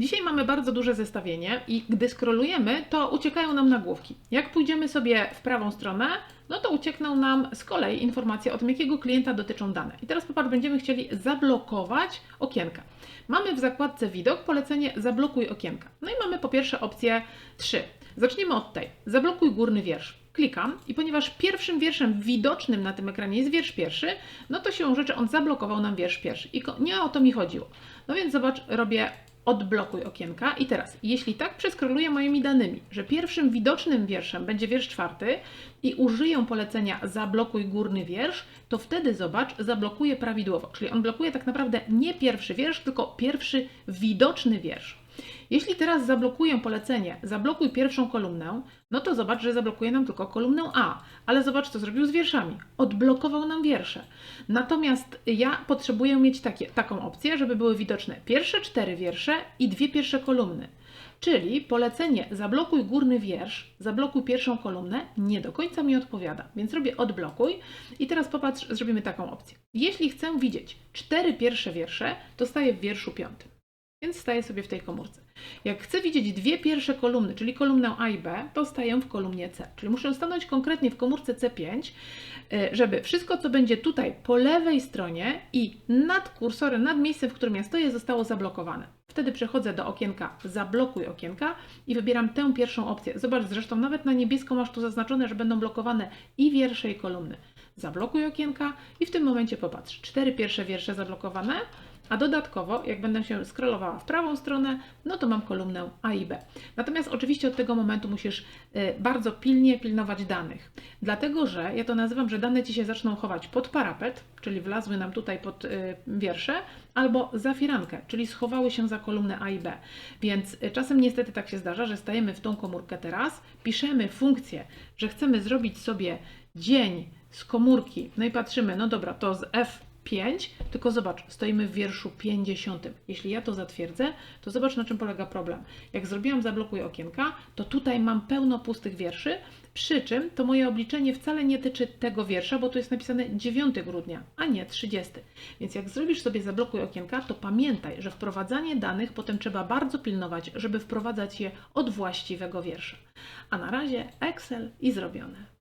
Dzisiaj mamy bardzo duże zestawienie i gdy scrollujemy, to uciekają nam nagłówki. Jak pójdziemy sobie w prawą stronę, no to uciekną nam z kolei informacje o tym, jakiego klienta dotyczą dane. I teraz popatrz, będziemy chcieli zablokować okienka. Mamy w zakładce widok polecenie zablokuj okienka. No i mamy po pierwsze opcję 3. Zacznijmy od tej. Zablokuj górny wiersz. Klikam i ponieważ pierwszym wierszem widocznym na tym ekranie jest wiersz pierwszy, no to siłą rzeczy on zablokował nam wiersz pierwszy. I nie o to mi chodziło. No więc zobacz, robię odblokuj okienka. I teraz, jeśli tak przeskroluję moimi danymi, że pierwszym widocznym wierszem będzie wiersz czwarty i użyję polecenia zablokuj górny wiersz, to wtedy zobacz, zablokuje prawidłowo. Czyli on blokuje tak naprawdę nie pierwszy wiersz, tylko pierwszy widoczny wiersz. Jeśli teraz zablokuję polecenie zablokuj pierwszą kolumnę, no to zobacz, że zablokuje nam tylko kolumnę A. Ale zobacz, co zrobił z wierszami. Odblokował nam wiersze. Natomiast ja potrzebuję mieć takie, taką opcję, żeby były widoczne pierwsze cztery wiersze i dwie pierwsze kolumny. Czyli polecenie zablokuj górny wiersz, zablokuj pierwszą kolumnę nie do końca mi odpowiada, więc robię odblokuj i teraz popatrz, zrobimy taką opcję. Jeśli chcę widzieć cztery pierwsze wiersze, to staję w wierszu piątym, więc staję sobie w tej komórce. Jak chcę widzieć dwie pierwsze kolumny, czyli kolumnę A i B, to staję w kolumnie C. Czyli muszę stanąć konkretnie w komórce C5, y, żeby wszystko, co będzie tutaj po lewej stronie i nad kursorem, nad miejscem, w którym ja stoję, zostało zablokowane. Wtedy przechodzę do okienka Zablokuj okienka i wybieram tę pierwszą opcję. Zobacz zresztą, nawet na niebiesko masz tu zaznaczone, że będą blokowane i wiersze, i kolumny. Zablokuj okienka i w tym momencie popatrz. Cztery pierwsze wiersze zablokowane, a dodatkowo, jak będę się scrollowała w prawą stronę, no to mam kolumnę A i B. Natomiast oczywiście od tego momentu musisz y, bardzo pilnie pilnować danych. Dlatego, że ja to nazywam, że dane Ci się zaczną chować pod parapet, czyli wlazły nam tutaj pod y, wiersze, albo za firankę, czyli schowały się za kolumnę A i B. Więc y, czasem niestety tak się zdarza, że stajemy w tą komórkę teraz, piszemy funkcję, że chcemy zrobić sobie dzień z komórki, no i patrzymy, no dobra, to z F5, tylko zobacz, stoimy w wierszu 50. Jeśli ja to zatwierdzę, to zobacz na czym polega problem. Jak zrobiłam zablokuj okienka, to tutaj mam pełno pustych wierszy, przy czym to moje obliczenie wcale nie tyczy tego wiersza, bo tu jest napisane 9 grudnia, a nie 30. Więc jak zrobisz sobie zablokuj okienka, to pamiętaj, że wprowadzanie danych potem trzeba bardzo pilnować, żeby wprowadzać je od właściwego wiersza. A na razie Excel i zrobione.